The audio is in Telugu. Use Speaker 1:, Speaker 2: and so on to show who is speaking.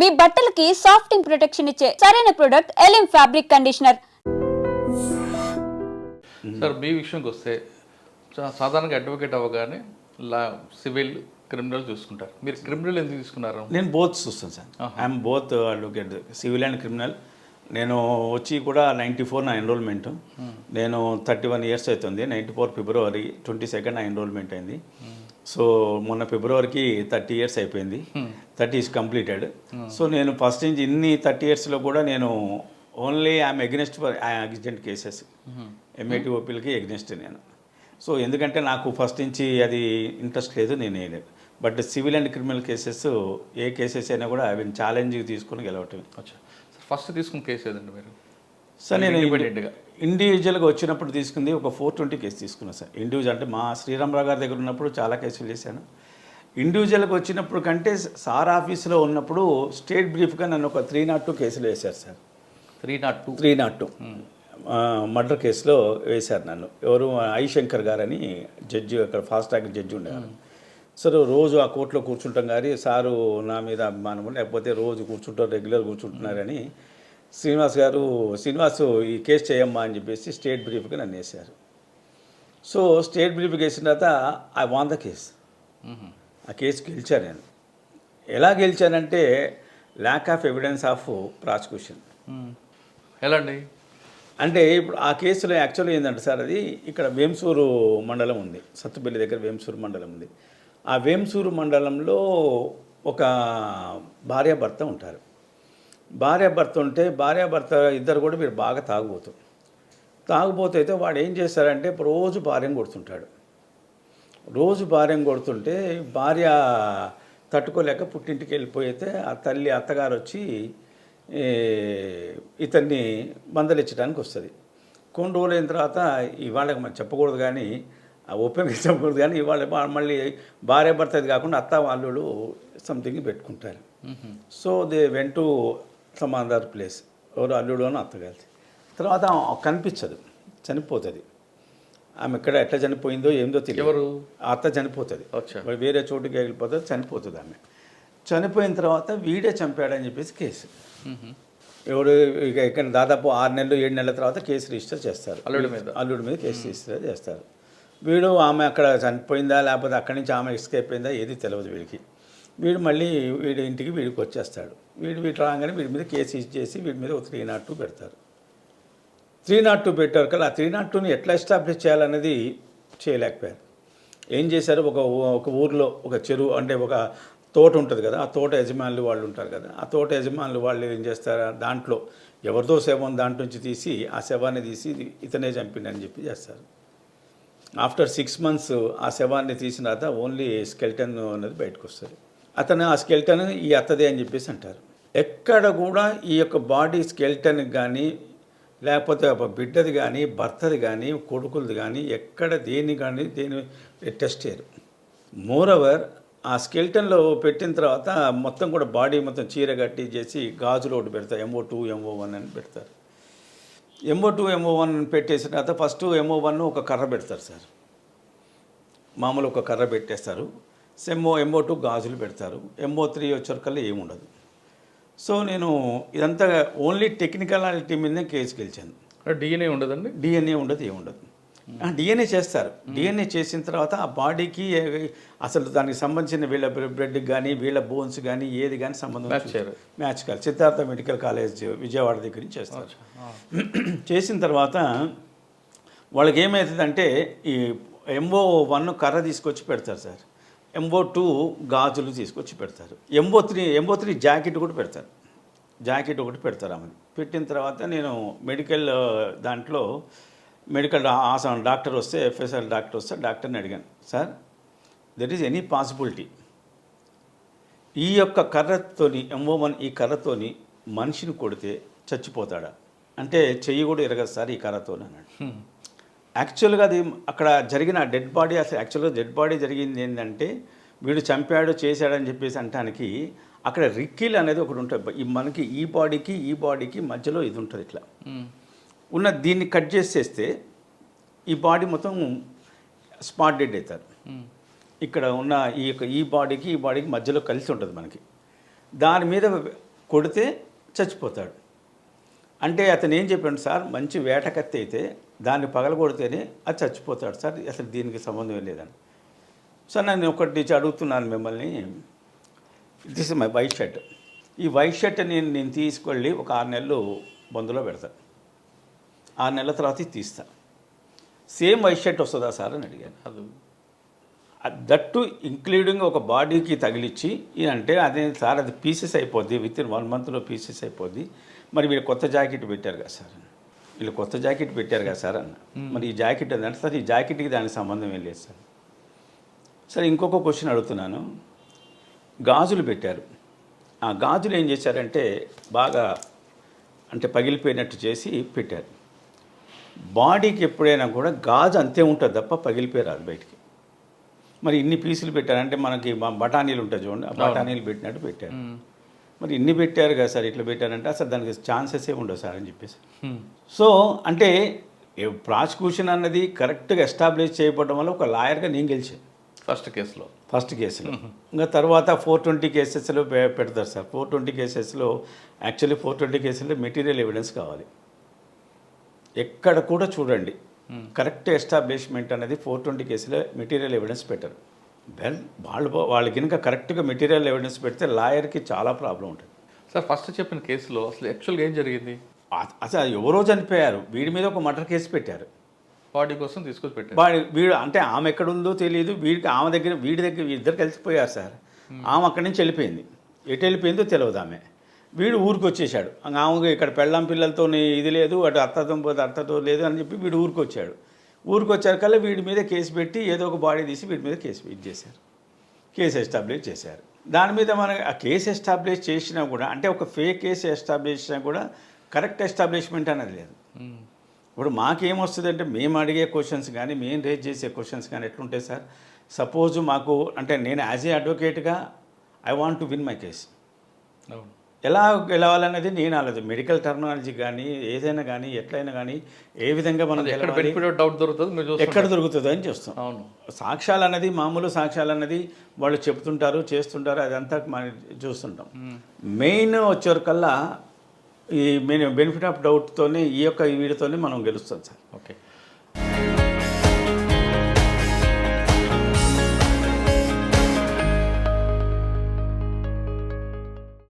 Speaker 1: మీ బట్టలకి సాఫ్టింగ్ ప్రొటెక్షన్ ఇచ్చే సరైన ప్రొడక్ట్ ఎలిమ్ ఫ్యాబ్రిక్ కండిషనర్
Speaker 2: సార్ మీ విషయంకి వస్తే సాధారణంగా అడ్వకేట్ అవ్వగానే లా సివిల్ క్రిమినల్ చూసుకుంటారు. మీరు క్రిమినల్ ఎందుకు తీసుకున్నారు?
Speaker 3: నేను బోత్ చూస్తాను sir. I'm both advocate civil and criminal నేను వచ్చి కూడా నైంటీ ఫోర్ నా ఎన్రోల్మెంట్ నేను థర్టీ వన్ ఇయర్స్ అవుతుంది. Ninety four February twenty second నా ఎన్రోల్మెంట్ అయింది. సో మొన్న ఫిబ్రవరికి థర్టీ ఇయర్స్ అయిపోయింది. Thirty is completed. సో నేను ఫస్ట్ నుంచి ఇన్ని థర్టీ ఇయర్స్లో కూడా నేను only I'm against for accident cases. MAT ఓపీలకి against నేను. సో ఎందుకంటే నాకు ఫస్ట్ నుంచి అది ఇంట్రెస్ట్ లేదు నేను వేయలేదు but civil and criminal cases A cases అయినా కూడా అవి ఛాలెంజ్ తీసుకొని గెలవటం
Speaker 2: ఫస్ట్ తీసుకున్న కేసు ఏదండి మీరు?
Speaker 3: సార్ నేను
Speaker 2: Independent-గా.
Speaker 3: ఇండివిజువల్గా వచ్చినప్పుడు తీసుకుంది ఒక ఫోర్ ట్వంటీ కేసు తీసుకున్నాను సార్. ఇండివిజువల్ అంటే మా శ్రీరామరావు గారి దగ్గర ఉన్నప్పుడు చాలా కేసులు చేశాను. ఇండివిజువల్గా వచ్చినప్పుడు కంటే సార్ ఆఫీస్లో ఉన్నప్పుడు స్టేట్ బ్రీఫ్గా నన్ను ఒక త్రీ నాట్ టూ కేసులు వేశారు sir.
Speaker 2: Three nought two
Speaker 3: three nought two murder కేసులో వేశారు నన్ను. ఎవరు? ఐ శంకర్ గారని జడ్జి అక్కడ ఫాస్ట్ ట్రాక్ జడ్జి ఉండేవారు. సరే రోజు ఆ కోర్టులో కూర్చుంటాం కానీ సారు నా మీద అభిమానము లేకపోతే రోజు కూర్చుంటారు రెగ్యులర్ కూర్చుంటున్నారని శ్రీనివాస్ గారు శ్రీనివాస్ ఈ కేసు చేయమ్మా అని చెప్పేసి స్టేట్ బ్రీఫ్గా నన్ను వేశారు. సో స్టేట్ బ్రీఫ్కి వేసిన తర్వాత ఐ వాన్ ద కేసు. ఆ కేసు గెలిచాను నేను. ఎలా గెలిచానంటే lack of evidence of prosecution
Speaker 2: ఎలా అండి
Speaker 3: అంటే ఇప్పుడు ఆ కేసులో యాక్చువల్గా ఏంటంటే సార్ అది ఇక్కడ వేంసూరు మండలం ఉంది. సత్తుపల్లి దగ్గర వేంసూరు మండలం ఉంది. ఆ వేంసూరు మండలంలో ఒక భార్యాభర్త ఉంటారు. భార్యాభర్త ఉంటే భార్యాభర్త ఇద్దరు కూడా మీరు బాగా తాగుబోతు. తాగుబోతు అయితే వాడు ఏం చేస్తారంటే రోజు భార్యను కొడుతుంటాడు. రోజు భార్యను కొడుతుంటే భార్య తట్టుకోలేక పుట్టింటికి వెళ్ళిపోయితే ఆ తల్లి అత్తగారు వచ్చి ఇతన్ని మందలించడానికి వస్తుంది. కొన్ని రోజులు అయిన తర్వాత ఇవాళ మనం చెప్పకూడదు కానీ ఆ ఓపెన్గా చెప్పకూడదు కానీ ఇవాళ మళ్ళీ భార్య భర్త అది కాకుండా అత్త వాళ్ళు సంథింగ్ పెట్టుకుంటారు. So they went to some other place. ఎవరు అల్లుడు అని అత్త కలిసి తర్వాత ఆమె కనిపించదు. చనిపోతుంది. ఆమె ఎక్కడ ఎట్లా చనిపోయిందో ఏందో తెలియదు. అత్త చనిపోతుంది. వేరే చోటుకి వెళ్ళిపోతుంది చనిపోతుంది ఆమె. చనిపోయిన తర్వాత వీడే చంపాడని చెప్పేసి కేసు. ఎవరు ఇక ఇక్కడ దాదాపు ఆరు నెలలు ఏడు నెలల తర్వాత కేసు రిజిస్టర్ చేస్తారు.
Speaker 2: అల్లుడి మీద.
Speaker 3: అల్లుడి మీద కేసు రిజిస్టర్ చేస్తారు. వీడు ఆమె అక్కడ చనిపోయిందా లేకపోతే అక్కడి నుంచి ఆమె ఎస్కేప్ అయిందా ఏది తెలియదు వీడికి. వీడు మళ్ళీ వీడి ఇంటికి వీడికి వచ్చేస్తాడు. వీడు వీడు రాగానే వీడి మీద కేసు ఇచ్చేసి వీడి మీద ఒక త్రీ నాట్ టూ పెడతారు. త్రీ నాట్ టూ పెట్టారు కదా ఆ త్రీ నాట్ టూని ఎట్లా ఎస్టాబ్లిష్ చేయాలనేది చేయలేకపోయారు. ఏం చేశారు? ఒక ఒక ఊర్లో ఒక చెరువు అంటే ఒక తోట ఉంటుంది కదా ఆ తోట యజమానులు వాళ్ళు ఉంటారు కదా ఆ తోట యజమానులు వాళ్ళు ఏం చేస్తారు? దాంట్లో ఎవరిదో శవం దాంట్లో నుంచి తీసి ఆ శవాన్ని తీసి ఇది ఇతనే చంపిండని చెప్పి చేస్తారు. ఆఫ్టర్ సిక్స్ మంత్స్ ఆ శవాన్ని తీసిన తర్వాత ఓన్లీ స్కెల్టన్ అనేది బయటకు వస్తుంది. అతను ఆ స్కెల్టన్ ఈ అత్తదే అని చెప్పేసి అంటారు. ఎక్కడ కూడా ఈ యొక్క బాడీ స్కెల్టన్ కానీ లేకపోతే ఒక బిడ్డది కానీ భర్తది కానీ కొడుకులది కానీ ఎక్కడ దేని కానీ దేని టెస్ట్ చేయరు. మోరవర్ ఆ స్కెల్టన్లో పెట్టిన తర్వాత మొత్తం కూడా బాడీ మొత్తం చీర కట్టి చేసి గాజులో ఒకటి పెడతారు. ఎంఓ టూ ఎంఓ వన్ అని పెడతారు. ఎంఓ టూ ఎంఓ వన్ పెట్టేసిన తర్వాత ఫస్ట్ ఎంఓ వన్ ఒక కర్ర పెడతారు సార్. మామూలు ఒక కర్ర పెట్టేస్తారు. సెమ్మో ఎంఓ టూ గాజులు పెడతారు. ఎంఓ త్రీ వచ్చేకల్లా ఏముండదు. సో నేను ఇదంతా ఓన్లీ టెక్నికలాలిటీ మీదనే కేసు గెలిచాను.
Speaker 2: డిఎన్ఏ ఉండదండి?
Speaker 3: డిఎన్ఏ ఉండదు ఏముండదు. డిఎన్ఏ చేస్తారు. డిఎన్ఏ చేసిన తర్వాత ఆ బాడీకి అసలు దానికి సంబంధించిన వీళ్ళ బ్లడ్ కానీ వీళ్ళ బోన్స్ కానీ ఏది కానీ సంబంధం. మ్యాచ్ కాదు. సిద్ధార్థ మెడికల్ కాలేజ్ విజయవాడ దగ్గర నుంచి చేస్తారు. చేసిన తర్వాత వాళ్ళకి ఏమవుతుందంటే ఈ ఎంఓ వన్ కర్ర తీసుకొచ్చి పెడతారు సార్. ఎంఓ టూ గాజులు తీసుకొచ్చి పెడతారు. MO three MO three jacket కూడా పెడతారు. జాకెట్ ఒకటి పెడతారు ఆమె. పెట్టిన తర్వాత నేను మెడికల్ దాంట్లో మెడికల్ ఆసన డాక్టర్ వస్తే ఎఫ్ఎస్ఆర్ డాక్టర్ వస్తే డాక్టర్ని అడిగాను. Sir there is any possibility. ఈ యొక్క కర్రతోని ఎంఓ వన్ ఈ కర్రతోని మనిషిని కొడితే చచ్చిపోతాడా? అంటే చెయ్యి కూడా ఎరగదు సార్ ఈ కర్రతో అన్నాడు. యాక్చువల్గా అది అక్కడ జరిగిన డెడ్ బాడీ అసలు యాక్చువల్గా డెడ్ బాడీ జరిగింది ఏంటంటే వీడు చంపాడు చేశాడని చెప్పేసి అంటానికి అక్కడ రిక్కిల్ అనేది ఒకటి ఉంటుంది. ఈ మనకి ఈ బాడీకి ఈ బాడీకి మధ్యలో ఇది ఉంటుంది ఇట్లా. ఉన్న దీన్ని కట్ చేసేస్తే ఈ బాడీ మొత్తం స్పాట్ డెడ్ అవుతారు ఇక్కడ ఉన్న ఈ యొక్క ఈ బాడీకి ఈ బాడీకి మధ్యలో కలిసి ఉంటుంది మనకి. దాని మీద కొడితే చచ్చిపోతాడు. అంటే అతను ఏం చెప్పాడు సార్? మంచి వేటకత్తి అయితే దాన్ని పగలగొడితేనే అది చచ్చిపోతాడు సార్. అసలు దీనికి సంబంధం లేదని. సార్ నేను ఒకటి అడుగుతున్నాను మిమ్మల్ని. This is my white shirt ఈ వైట్ షర్ట్ నేను నేను తీసుకెళ్ళి ఒక ఆరు నెలలు బందులో పెడతాను ఆరు నెలల తర్వాత ఇది తీస్తా. సేమ్ వైట్ షర్ట్ వస్తుందా సార్ అని అడిగాను.
Speaker 2: అది
Speaker 3: దట్టు ఇంక్లూడింగ్ ఒక బాడీకి తగిలిచ్చి అంటే అదే సార్ అది పీసెస్ అయిపోద్ది. విత్ ఇన్ వన్ మంత్లో పీసెస్ అయిపోద్ది. మరి వీళ్ళు కొత్త జాకెట్ పెట్టారు కదా సార్. వీళ్ళు కొత్త జాకెట్ పెట్టారు కదా సార్ అన్న. మరి ఈ జాకెట్ అంటే సార్ ఈ జాకెట్కి దానికి సంబంధం ఏం లేదు సార్. సరే ఇంకొక క్వశ్చన్ అడుగుతున్నాను. గాజులు పెట్టారు. ఆ గాజులు ఏం చేశారంటే బాగా అంటే పగిలిపోయినట్టు చేసి పెట్టారు. బాడీకి ఎప్పుడైనా కూడా గాజు అంతే ఉంటుంది తప్ప పగిలిపోయి రాదు బయటికి. మరి ఇన్ని పీసులు పెట్టారంటే మనకి బఠానీలు ఉంటాయి చూడండి ఆ బఠానీలు పెట్టినట్టు పెట్టారు. మరి ఇన్ని పెట్టారు కదా సార్ ఇట్లా పెట్టారంటే అసలు దానికి ఛాన్సెస్ ఏ ఉండవు సార్ అని చెప్పేసి.
Speaker 2: హ్మ్.
Speaker 3: సో అంటే ప్రాసిక్యూషన్ అన్నది కరెక్ట్గా ఎస్టాబ్లిష్ చేయబడడం వల్ల ఒక లాయర్గా నేను గెలిచాను.
Speaker 2: ఫస్ట్ కేసులో.
Speaker 3: ఫస్ట్ కేసులో. ఇంకా తర్వాత ఫోర్ ట్వంటీ కేసెస్లో పెడతారు సార్. ఫోర్ ట్వంటీ కేసెస్లో యాక్చువల్లీ ఫోర్ ట్వంటీ కేసెస్లో మెటీరియల్ ఎవిడెన్స్ కావాలి. ఎక్కడ కూడా చూడండి. కరెక్ట్ ఎస్టాబ్లిష్మెంట్ అనేది ఫోర్ ట్వంటీ కేసులో మెటీరియల్ ఎవిడెన్స్ పెట్టరు. వెల్ వాళ్ళు వాళ్ళు కనుక కరెక్ట్గా మెటీరియల్ ఎవిడెన్స్ పెడితే లాయర్కి చాలా ప్రాబ్లం ఉంటుంది.
Speaker 2: సార్ ఫస్ట్ చెప్పిన కేసులో అసలు యాక్చువల్గా ఏం జరిగింది?
Speaker 3: అసలు ఎవరో చనిపోయారు. వీడి మీద ఒక మర్డర్ కేసు పెట్టారు.
Speaker 2: బాడీ కోసం తీసుకొచ్చి పెట్టారు.
Speaker 3: వాడి వీడు అంటే ఆమె ఎక్కడ ఉందో తెలియదు వీడికి ఆమె దగ్గర వీడి దగ్గర ఇద్దరు కలిసిపోయారు సార్. ఆమె అక్కడి నుంచి వెళ్ళిపోయింది. ఎటు వెళ్ళిపోయిందో తెలియదు ఆమె. వీడు ఊరికి వచ్చేసాడు ఆమె ఇక్కడ పెళ్ళాం పిల్లలతో ఇది లేదు అటు అత్తతో పోతే అత్తతో లేదు అని చెప్పి వీడు ఊరికి వచ్చాడు. ఊరికి వచ్చాకల్లా వీడి మీద కేసు పెట్టి ఏదో ఒక బాడీ తీసి వీడి మీద కేసు ఇది చేశారు. కేసు ఎస్టాబ్లిష్ చేశారు. దాని మీద మన ఆ కేసు ఎస్టాబ్లిష్ చేసినా కూడా అంటే ఒక ఫేక్ కేసు ఎస్టాబ్లిష్ చేసినా కూడా కరెక్ట్ ఎస్టాబ్లిష్మెంట్ అనేది లేదు. ఇప్పుడు మాకేమొస్తుంది అంటే మేము అడిగే క్వశ్చన్స్ కానీ మేము రేజ్ చేసే క్వశ్చన్స్ కానీ ఎట్లుంటాయి సార్? సపోజ్ మాకు అంటే నేను as a అడ్వకేట్గా I want to win my case.
Speaker 2: అవును.
Speaker 3: ఎలా గెలవాలనేది నేను ఆలోచన. మెడికల్ టెక్నాలజీ కానీ ఏదైనా కానీ ఎట్లయినా కానీ ఏ విధంగా మనం
Speaker 2: డౌట్ దొరుకుతుంది
Speaker 3: ఎక్కడ దొరుకుతుందో అని చూస్తాం.
Speaker 2: అవును.
Speaker 3: సాక్ష్యాలు అన్నది మామూలు సాక్ష్యాలు అన్నది వాళ్ళు చెప్తుంటారు చేస్తుంటారు అదంతా మనం చూస్తుంటాం. మెయిన్ వచ్చేవరకల్లా ఈ మెయిన్ బెనిఫిట్ ఆఫ్ డౌట్తోనే ఈ యొక్క వీడితోనే మనం గెలుస్తాం సార్.
Speaker 2: ఓకే.